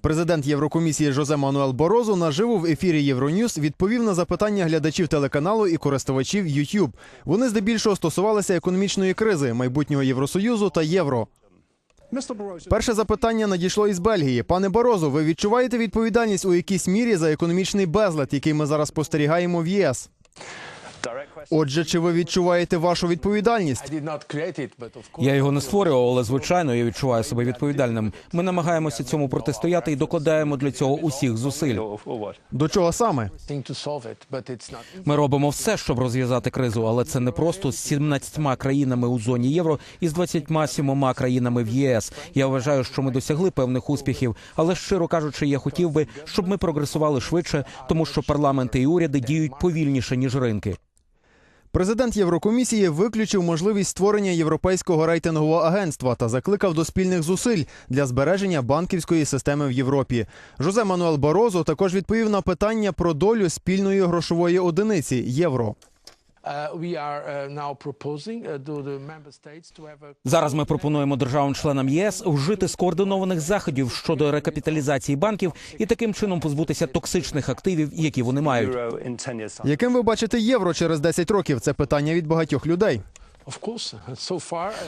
Президент Єврокомісії Жозе Мануел Борозо наживо в ефірі Євроньюз відповів на запитання глядачів телеканалу і користувачів YouTube. Вони здебільшого стосувалися економічної кризи, майбутнього Євросоюзу та євро. Перше запитання надійшло із Бельгії. Пане Борозо, ви відчуваєте відповідальність у якійсь мірі за економічний безлад, який ми зараз спостерігаємо в ЄС? Отже, чи ви відчуваєте вашу відповідальність? Я його не створював, але звичайно я відчуваю себе відповідальним. Ми намагаємося цьому протистояти і докладаємо для цього усіх зусиль. До чого саме? Ми робимо все, щоб розв'язати кризу, але це не просто з 17 країнами у зоні євро і з 27 країнами в ЄС. Я вважаю, що ми досягли певних успіхів, але щиро кажучи, я хотів би, щоб ми прогресували швидше, тому що парламенти і уряди діють повільніше ніж ринки. Президент Єврокомісії виключив можливість створення європейського рейтингового агентства та закликав до спільних зусиль для збереження банківської системи в Європі. Жозе Мануел Борозо також відповів на питання про долю спільної грошової одиниці євро. Зараз ми пропонуємо державам-членам ЄС вжити скоординованих заходів щодо рекапіталізації банків і таким чином позбутися токсичних активів, які вони мають. Яким ви бачите євро через 10 років? Це питання від багатьох людей.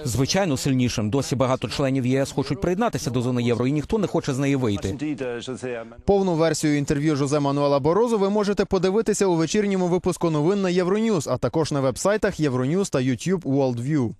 Звичайно, сильнішим. Досі багато членів ЄС хочуть приєднатися до зони євро, і ніхто не хоче з неї вийти. Повну версію інтерв'ю Жозе Мануела Борозу ви можете подивитися у вечірньому випуску новин на Євроньюз, а також на вебсайтах Євроньюз та YouTube Worldview.